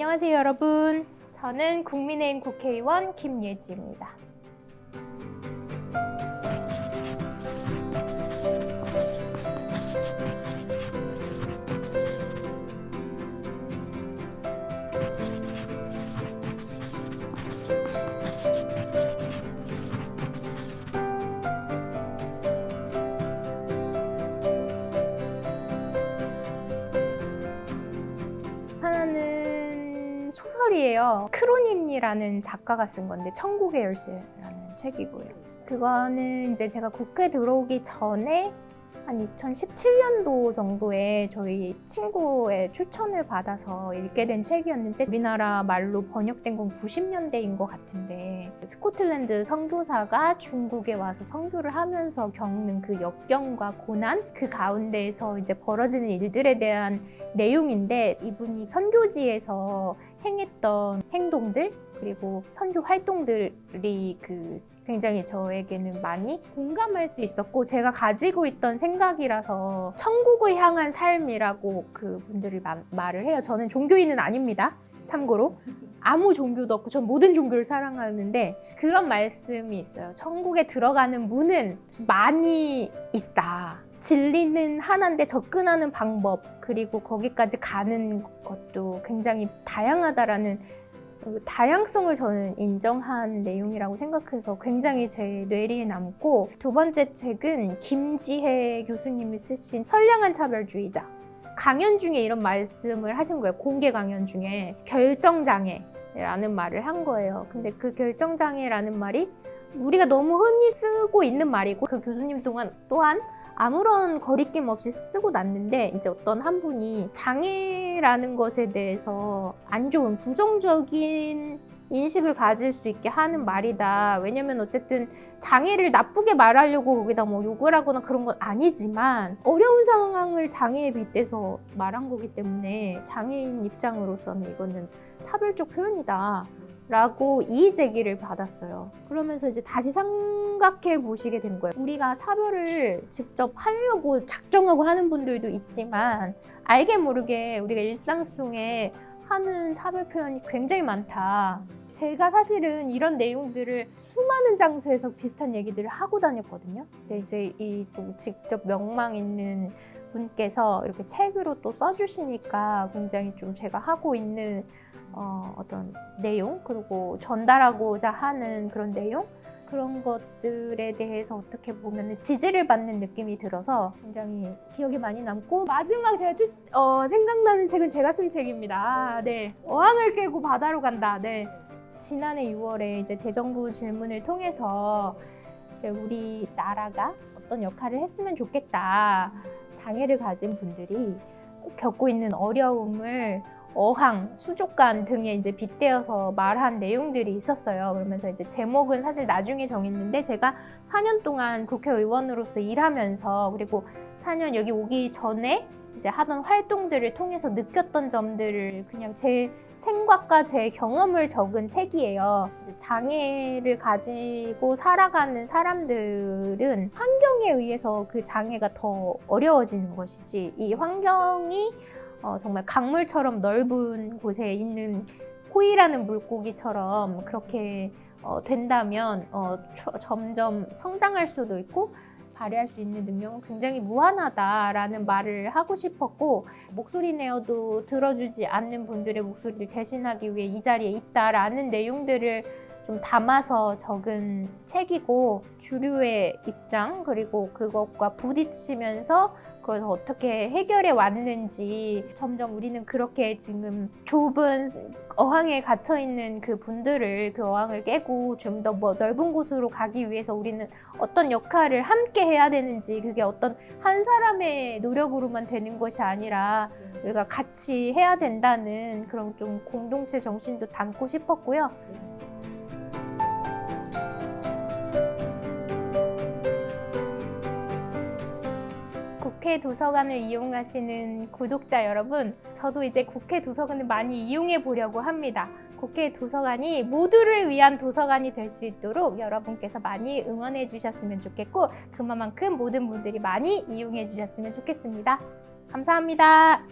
안녕하세요, 여러분. 저는 국민의힘 국회의원 김예지입니다. 소설이에요. 크로닌이라는 작가가 쓴 건데 천국의 열쇠라는 책이고요. 그거는 이제 제가 국회 들어오기 전에 한 2017년도 정도에 저희 친구의 추천을 받아서 읽게 된 책이었는데 우리나라 말로 번역된 건 90년대인 것 같은데 스코틀랜드 선교사가 중국에 와서 선교를 하면서 겪는 그 역경과 고난 그 가운데에서 이제 벌어지는 일들에 대한 내용인데 이분이 선교지에서 행했던 행동들 그리고 선교 활동들이 그 굉장히 저에게는 많이 공감할 수 있었고 제가 가지고 있던 생각이라서 천국을 향한 삶이라고 그 분들이 마- 말을 해요. 저는 종교인은 아닙니다. 참고로 아무 종교도 없고 전 모든 종교를 사랑하는데 그런 말씀이 있어요. 천국에 들어가는 문은 많이 있다. 진리는 하나인데 접근하는 방법 그리고 거기까지 가는 것도 굉장히 다양하다라는 그 다양성을 저는 인정한 내용이라고 생각해서 굉장히 제 뇌리에 남고 두 번째 책은 김지혜 교수님이 쓰신 선량한 차별주의자. 강연 중에 이런 말씀을 하신 거예요. 공개 강연 중에 결정장애 라는 말을 한 거예요. 근데 그 결정장애라는 말이 우리가 너무 흔히 쓰고 있는 말이고 그 교수님 동안 또한 아무런 거리낌 없이 쓰고 났는데 이제 어떤 한 분이 장애라는 것에 대해서 안 좋은 부정적인 인식을 가질 수 있게 하는 말이다. 왜냐면 어쨌든 장애를 나쁘게 말하려고 거기다 뭐 욕을 하거나 그런 건 아니지만 어려운 상황을 장애에 빗대서 말한 거기 때문에 장애인 입장으로서는 이거는 차별적 표현이다. 라고 이의 제기를 받았어요. 그러면서 이제 다시 생각해 보시게 된 거예요. 우리가 차별을 직접 하려고 작정하고 하는 분들도 있지만 알게 모르게 우리가 일상 속에 하는 차별 표현이 굉장히 많다. 제가 사실은 이런 내용들을 수많은 장소에서 비슷한 얘기들을 하고 다녔거든요. 근데 이제 이또 직접 명망 있는 분께서 이렇게 책으로 또 써주시니까 굉장히 좀 제가 하고 있는 어, 어떤 내용 그리고 전달하고자 하는 그런 내용 그런 것들에 대해서 어떻게 보면 지지를 받는 느낌이 들어서 굉장히 기억에 많이 남고 마지막 제가 주, 어, 생각나는 책은 제가 쓴 책입니다. 아, 네, 어항을 깨고 바다로 간다. 네, 지난해 6월에 이제 대정부 질문을 통해서 이제 우리 나라가 어떤 역할을 했으면 좋겠다. 장애를 가진 분들이 겪고 있는 어려움을 어항, 수족관 등에 이제 빗대어서 말한 내용들이 있었어요. 그러면서 이제 제목은 사실 나중에 정했는데 제가 4년 동안 국회의원으로서 일하면서 그리고 4년 여기 오기 전에 이제 하던 활동들을 통해서 느꼈던 점들을 그냥 제 생각과 제 경험을 적은 책이에요. 장애를 가지고 살아가는 사람들은 환경에 의해서 그 장애가 더 어려워지는 것이지 이 환경이 어, 정말 강물처럼 넓은 곳에 있는 코이라는 물고기처럼 그렇게 어, 된다면 어, 초- 점점 성장할 수도 있고 발휘할 수 있는 능력은 굉장히 무한하다라는 말을 하고 싶었고 목소리 내어도 들어주지 않는 분들의 목소리를 대신하기 위해 이 자리에 있다라는 내용들을 좀 담아서 적은 책이고 주류의 입장 그리고 그것과 부딪히면서 그걸 어떻게 해결해 왔는지 점점 우리는 그렇게 지금 좁은 어항에 갇혀 있는 그 분들을 그 어항을 깨고 좀 더 뭐 넓은 곳으로 가기 위해서 우리는 어떤 역할을 함께 해야 되는지 그게 어떤 한 사람의 노력으로만 되는 것이 아니라 우리가 같이 해야 된다는 그런 좀 공동체 정신도 담고 싶었고요. 국회 도서관을 이용하시는 구독자 여러분, 저도 이제 국회 도서관을 많이 이용해 보려고 합니다. 국회 도서관이 모두를 위한 도서관이 될 수 있도록 여러분께서 많이 응원해 주셨으면 좋겠고, 그만큼 모든 분들이 많이 이용해 주셨으면 좋겠습니다. 감사합니다.